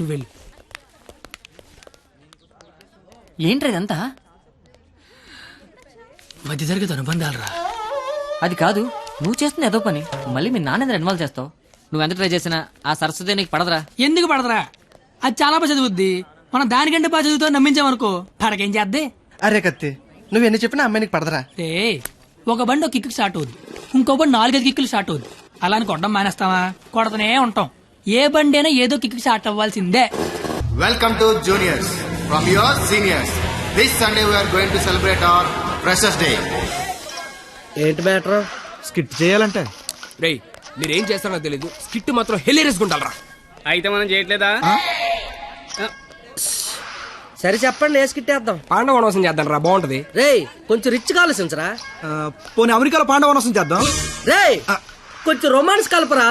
నువ్వు వెళ్ళు. ఏంట్రా ఇదంతా? మధ్య తరగతి అనుబంధాలు రా అది కాదు నువ్వు చేస్తుంది ఏదో పని. మళ్ళీ మీ నాన్న ఇన్వాల్వ్ చేస్తావు. నువ్వు ఎంత ట్రై చేసినా ఆ సరస్వతి నీకు పడదురా. ఎందుకు పడదరా? అది చాలా బాగా చదువుద్ది. మనం దానికంటే బాగా చదువుతో నమ్మించామనుకో పడకేం చేద్దే? అరే కత్తి నువ్వు ఎన్ని చెప్పినా అమ్మాయికి పడదరా. రే ఒక బండి ఒక కిక్కు స్టార్ట్ అవుద్ది. ఇంకో బండి నాలుగైదు కిక్కులు స్టార్ట్ అవుద్ది. అలా అని కొట్టడం మానేస్తావా? కొడతనే ఉంటాం. ఏ బండి అయినా ఏదో కిక్కు స్టార్ట్ అవ్వాల్సిందే. Welcome to juniors. From your seniors. This Sunday we are going to celebrate our Freshers Day. ఏంటి మ్యాటర్? స్కిట్ చేయాలంటే. రేయ్ మీరేం చేస్తారో తెలీదు. స్కిట్ మాత్రం హెలీరియస్ గుండాలరా. అయితే మనం చేయట్లేదా? సరే చెప్పండి వేసుకిట్టేద్దాం పాండవ వనవాసం చేద్దాం రా బాగుంటది. రేయ్ కొంచెం రిచ్ ఆలోచించరా? పోనీ అమెరికాలో పాండవనసం చేద్దాం. రేయ్ కొంచెం రొమాన్స్ కలపరా?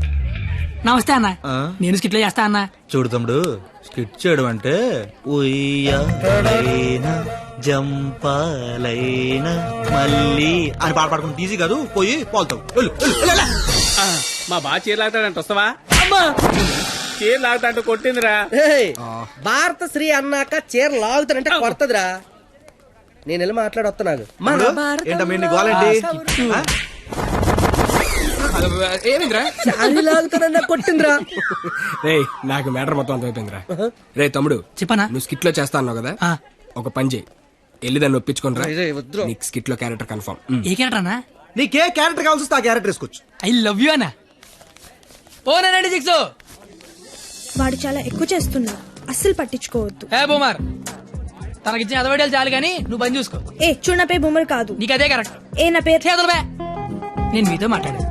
నమస్తే అన్న. నేను స్కిట్లో చేస్తా అన్న. చూడు తమ్ముడు స్కిట్ చేయడం అంటే ఉయ్యాలైన జంపాలైన మళ్ళీ అని పాట పాడుకుంటే ఈజీ కాదు. పోయి పోల్తావు మా బాగా చీర లాగుతాడంట వస్తావా? చీర లాగుతాంటూ కొట్టిందిరా. ఏయ్, భారత శ్రీ అన్నాక చీర లాగుతానంటే కొడతదిరా. నేను వెళ్ళి మాట్లాడొస్తున్నాను ఏమిందిరా? శారీ లాగుతానన్నా కొట్టిందిరా. రేయ్ నాకు మ్యాటర్ మొత్తం అంత అయిపోయిందిరా. రే తమ్ముడు చెప్పనా? నువ్వు స్కిట్లో చేస్తా అన్నావు కదా? ఆ. ఒక పని చేయి. వెళ్ళి దాన్ని వద్దురా. నీకు స్కిట్లో క్యారెక్టర్ కన్ఫర్మ్ ఏ క్యారెక్టర్ అన్నా నీకే క్యారెక్టర్ కావాల్సి వస్తే ఆ క్యారెక్టర్ వేసుకోవచ్చు. ఐ లవ్ యూ అన్న. ఓ నైన్టీ సిక్స్ వాడు చాలా ఎక్కువ చేస్తున్నాడు అస్సలు పట్టించుకోవద్దు. ఏ బొమ్మర్ తనకిచ్చిన అదవడాలు చాలు కానీ నువ్వు పని చూసుకో. ఏ చూడు నా పేరు బొమ్మరు కాదు. నీకు అదే కరెక్ట్ ఏ నా పేరు? నేను మీతో మాట్లాడేది. ఆ,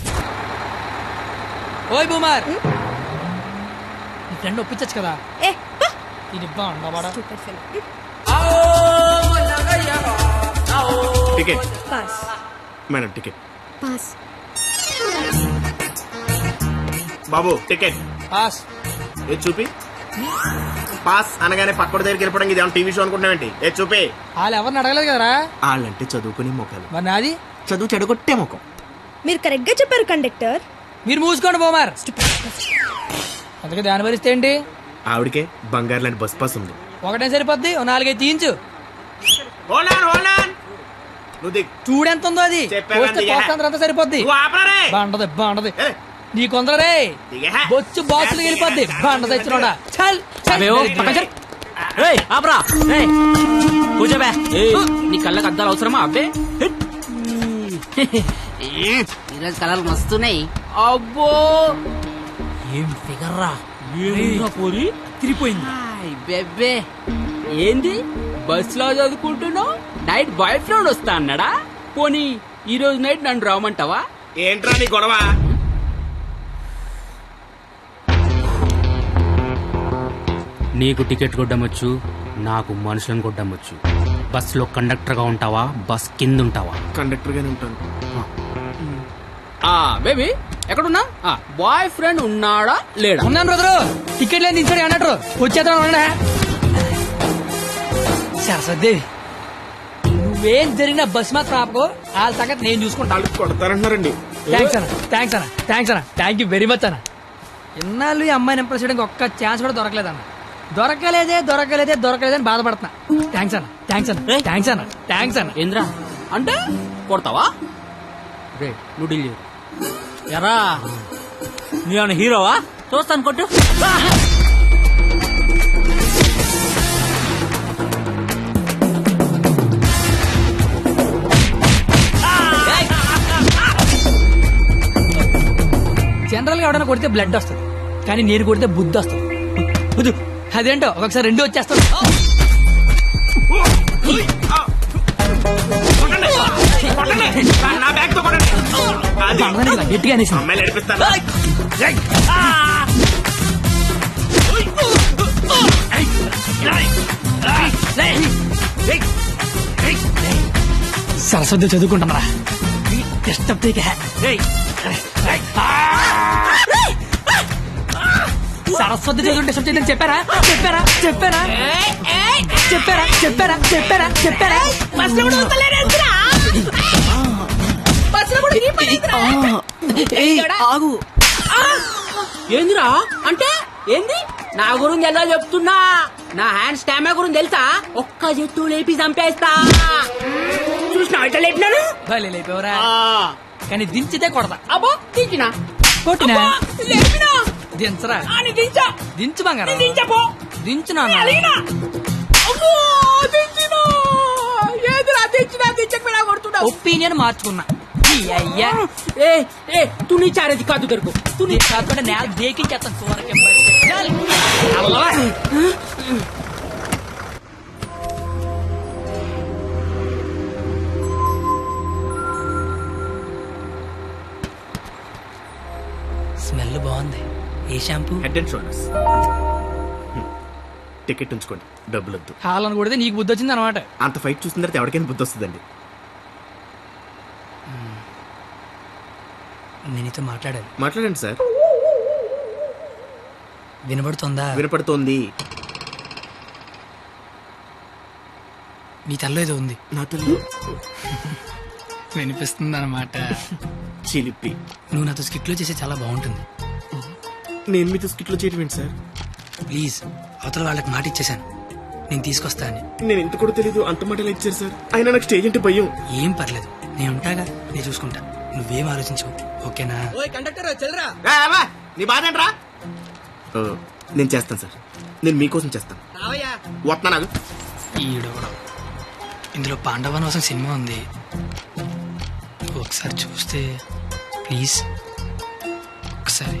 ఓయ్ బూమార్. నీ ఫ్రెండ్ ఒప్పించచ్చు కదా? ఏ పా. ఇది Stupid fellow. Pass madam ticket. Pass బాబు టికెట్. పాస్ ఏ చూపి? పాస్ అనగానే పక్కడి దగ్గరికి వెళ్ళిపోవడం ఇది ఏమన్నా టీవీ షో అనుకుంటున్నావేంటి ఏ చూపి? వాళ్ళు ఎవరిని అడగలేదు కదరా? వాళ్ళంటే చదువుకునే మొక్కలు మరి నాది? చదువు చెడగొట్టే ముఖం. మీరు కరెక్ట్గా చెప్పారు కండక్టర్ మీరు మూసుకోండి బోమార్. అందుకే దాని భరిస్తే ఏంటి? ఆవిడకే బంగారు లాంటి బస్ పాస్ ఉంది. ఒకటే సరిపోద్ది ఓ నాలుగైదు తీయించు. చూడెంత ఉందో అది? అంతా సరిపోద్ది. బాగుంటది బాగుంటది. నీ కొందరే దిగే. బొచ్చు బాక్సులు వెళ్ళిపోద్ది. బాగుంటది ఇచ్చినోడా చల్ చల్. ఆపరా. కూర్చోబే. నీ కళ్ళకి అద్దాలు అవసరమా అబ్బే? ఈరోజు కలర్లు మస్తున్నాయి. అబ్బో. ఏం ఫిగర్ రా పోరి తిరిపోయింది బెబ్బే. ఏంది? బస్లో చదువుకుంటున్నావు? నైట్ బాయ్ ఫ్రెండ్ వస్తా అన్నాడా? పోనీ ఈ రోజు నైట్ నన్ను రామంటావా ఏంట్రా నీ గొడవ? నీకు టికెట్ కొట్టమొచ్చు నాకు మనుషులను కొట్టమొచ్చు. బస్సులో కండక్టర్గా ఉంటావా? బస్ కింద ఉంటావా కండక్టర్ గానే ఉంటాను ఆ బేబీ ఎక్కడున్నా బాయ్ ఫ్రెండ్ ఉన్నాడా లేడా? ఉన్నాను బ్రదరు టికెట్ లేని దించాడు అన్నట్టు? వచ్చేద్దాం. సరస్వదేవి నువ్వేం జరిగినా బస్ మాత్రం ఆపకు. వాళ్ళ సంగతి నేను చూసుకుంటాను కొడతారంటున్నారండి. థ్యాంక్స్ అన్న థ్యాంక్స్ అన్న థ్యాంక్స్ అన్న. థ్యాంక్ యూ వెరీ మచ్ అన్న. ఇన్నాళ్ళు ఈ అమ్మాయిని ఇంప్రెస్ చేయడానికి ఒక్క ఛాన్స్ కూడా దొరకలేదన్న. దొరకలేదే దొరకలేదే దొరకలేదని బాధపడుతున్నా. థ్యాంక్స్ అన్న థ్యాంక్స్ అన్న థ్యాంక్స్ అన్న థ్యాంక్స్ అన్న. ఏంద్రా? అంటే కొడతావా? రే నువ్వు డీల్ చేయు. ఎరా నీ అన్న హీరోవా? చూస్తాను కొట్టు. జనరల్గా ఎవడైనా కొడితే బ్లడ్ వస్తుంది. కానీ నేను కొడితే బుద్ధి వస్తుంది. వద్దు. అదేంటో? ఒకసారి రెండు వచ్చేస్తాడు నా బ్యాగ్తో కొట్టండి. ఇలా గట్టిగా అనేసి. అమ్మాయిలు నడిపిస్తాను సరస్వతి చదువుకుంటామరా. డిస్టర్బ్ చేయక సరస్వతి చదువు డిస్టర్బ్ చేయదని చెప్పారా? చెప్పారా? చెప్పారా? చెప్పారా? చెప్పారా? చెప్పారా? చెప్పారా? ఆగు. ఏందిరా? అంటే ఏంది? నా గురించి ఎలా చెప్తున్నా? నా హ్యాండ్ స్టామా గురించి తెలుసా? ఒక్క చెట్టు లేపి చంపేస్తా. చూసినా ఎట్లా లేపినాను భలే లేపేవరా. కానీ దించితే కొడతా. అబ్బో దించినా? కొట్టినా? లేపినా? దించరా? అని దించా. దించు బంగారం. దించపో దించినా ఒపీనియన్ మార్చుకున్నా. అయ్యా. ఏ ఏ తు నీ చారేది కాదు దొరుకు. తు నీ కాకుండా నేల దేకించేస్తాను స్మెల్ బాగుంది. ఏ shampoo? Head and Shoulders ticket ఉంచుకోండి. డబ్బులు వద్దు హాలను కొడితే నీకు బుద్ధి వచ్చింది అనమాట అంత ఫైట్ చూసిన తర్వాత ఎవరికైనా బుద్ధి వస్తుందండి. నేను నీతో మాట్లాడాలి. మాట్లాడండి సార్. వినబడుతుందా? వినపడుతోంది. నీ తల్లో ఏదో ఉంది. నా తల్లి? వినిపిస్తుంది అనమాట చిలిపి. నువ్వు నాతో స్కిట్లో చేస్తే చాలా బాగుంటుంది. నేను మీతో స్కిట్లో చేయటం ఏంటి సార్? ప్లీజ్ అవతల వాళ్ళకి మాట ఇచ్చేశాను. నేను తీసుకొస్తా అని నేను ఎంత కూడా తెలీదు అంత మాట ఇచ్చారు సార్? అయినా నాకు స్టేజ్ అంటే భయం. ఏం పర్లేదు. నేను ఉంటాగా నేను చూసుకుంటా. నువ్వేం ఆలోచించవు ఓకేనా? ఏ, అబ్బా, నీ బాధ ఏంట్రా? ఓ, నేను చేస్తాను సార్. నేను మీకోసం చేస్తాను. వస్తున్నా నాకు ఈడవడం ఇందులో పాండవనవాసం సినిమా ఉంది. ఒకసారి చూస్తే ప్లీజ్. ఒకసారి.